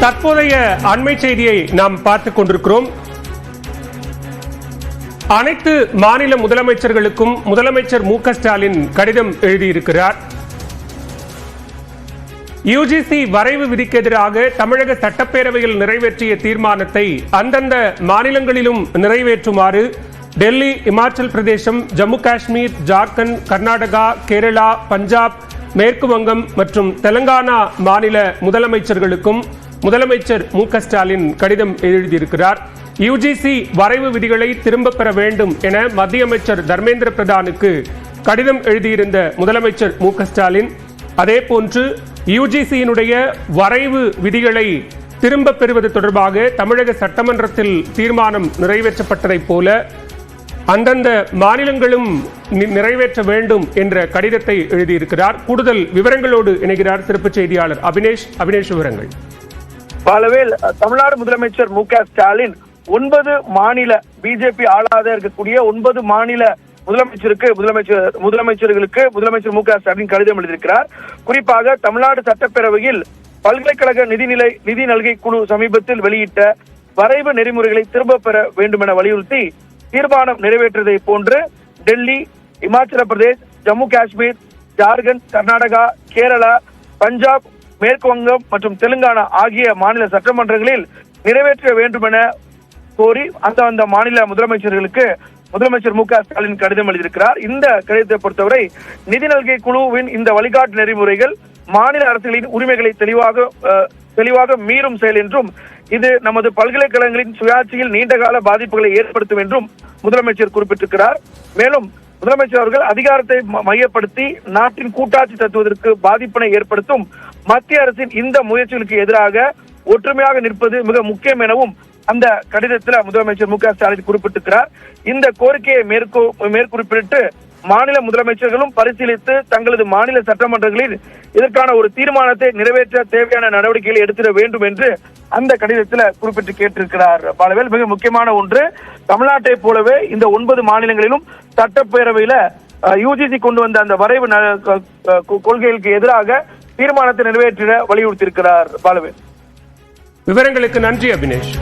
தற்போதைய அண்மை செய்தியை நாம் பார்த்துக் கொண்டிருக்கிறோம். அனைத்து மாநில முதலமைச்சர்களுக்கும் முதலமைச்சர் மு ஸ்டாலின் கடிதம் எழுதியிருக்கிறார். யுஜிசி வரைவு விதிக்கு எதிராக தமிழக சட்டப்பேரவையில் நிறைவேற்றிய தீர்மானத்தை அந்தந்த மாநிலங்களிலும் நிறைவேற்றுமாறு டெல்லி இமாச்சல் பிரதேசம் ஜம்மு காஷ்மீர் ஜார்க்கண்ட் கர்நாடகா கேரளா பஞ்சாப் மேற்கு வங்கம் மற்றும் தெலங்கானா மாநில முதலமைச்சர்களுக்கும் முதலமைச்சர் மு க ஸ்டாலின் கடிதம் எழுதியிருக்கிறார். யுஜிசி வரைவு விதிகளை திரும்பப் பெற வேண்டும் என மத்திய அமைச்சர் தர்மேந்திர பிரதானுக்கு கடிதம் எழுதியிருந்த முதலமைச்சர் மு க ஸ்டாலின். அதே போன்று யுஜிசியினுடைய வரைவு விதிகளை திரும்பப் பெறுவது தொடர்பாக தமிழக சட்டமன்றத்தில் தீர்மானம் நிறைவேற்றப்பட்டதைப் போல அந்தந்த மாநிலங்களும் நிறைவேற்ற வேண்டும் என்ற கடிதத்தை எழுதியிருக்கிறார். கூடுதல் விவரங்களோடு இணைகிறார் சிறப்பு செய்தியாளர் அபினேஷ். அபினேஷ் விவரங்கள். பலவேல் தமிழ்நாடு முதலமைச்சர் மு க ஸ்டாலின் ஒன்பது மாநில பிஜேபி ஆளாத இருக்கக்கூடிய ஒன்பது மாநில முதலமைச்சருக்கு முதலமைச்சர் முதலமைச்சர்களுக்கு முதலமைச்சர் மு க ஸ்டாலின் கடிதம் எழுதியிருக்கிறார். குறிப்பாக தமிழ்நாடு சட்டப்பேரவையில் பல்கலைக்கழக நிதிநிலை நிதி நல்கை குழு சமீபத்தில் வெளியிட்ட வரைவு நெறிமுறைகளை திரும்பப் பெற வேண்டும் என வலியுறுத்தி தீர்மானம் நிறைவேற்றதை போன்று டெல்லி இமாச்சல பிரதேஷ் ஜம்மு காஷ்மீர் ஜார்க்கண்ட் கர்நாடகா கேரளா பஞ்சாப் மேற்கு வங்கம் மற்றும் தெலுங்கானா ஆகிய மாநில சட்டமன்றங்களில் நிறைவேற்ற வேண்டும் என கோரி அந்த அந்த மாநில முதலமைச்சர்களுக்கு முதலமைச்சர் மு க ஸ்டாலின் கடிதம் எழுதியிருக்கிறார். இந்த கடிதத்தை பொறுத்தவரை நிதி நல்கை குழுவின் இந்த வழிகாட்டு நெறிமுறைகள் மாநில அரசுகளின் உரிமைகளை தெளிவாக அஹ், தெளிவாக மீறும் செயல் என்றும் இது நமது பல்கலைக்கழகங்களின் சுயாட்சியில் நீண்டகால பாதிப்புகளை ஏற்படுத்தும் என்றும் முதலமைச்சர் குறிப்பிட்டிருக்கிறார். மேலும் முதலமைச்சர் அவர்கள் அதிகாரத்தை ம- மையப்படுத்தி நாட்டின் கூட்டாட்சி தத்துவதற்கு பாதிப்பினை ஏற்படுத்தும் மத்திய அரசின் இந்த முயற்சிகளுக்கு எதிராக ஒற்றுமையாக நிற்பது மிக முக்கியம் எனவும் அந்த கடிதத்தில் முதலமைச்சர் மு க ஸ்டாலின் குறிப்பிட்டிருக்கிறார். இந்த கோரிக்கையை மேற்கோ மேற்குறிப்பிட்டு மாநில முதலமைச்சர்களும் பரிசீலித்து தங்களது மாநில சட்டமன்றங்களில் இதற்கான ஒரு தீர்மானத்தை நிறைவேற்ற தேவையான நடவடிக்கைகளை எடுத்துட வேண்டும் என்று அந்த கடிதத்தில் குறிப்பிட்டு கேட்டிருக்கிறார். பாலவேல் மிக முக்கியமான ஒன்று தமிழ்நாட்டை போலவே இந்த ஒன்பது மாநிலங்களிலும் சட்டப்பேரவையில யூஜிசி கொண்டு வந்த அந்த வரைவு ந- கொள்கைகளுக்கு எதிராக தீர்மானத்தை நிறைவேற்றிட வலியுறுத்தியிருக்கிறார் பாலவேல். விவரங்களுக்கு நன்றி அபினேஷ்.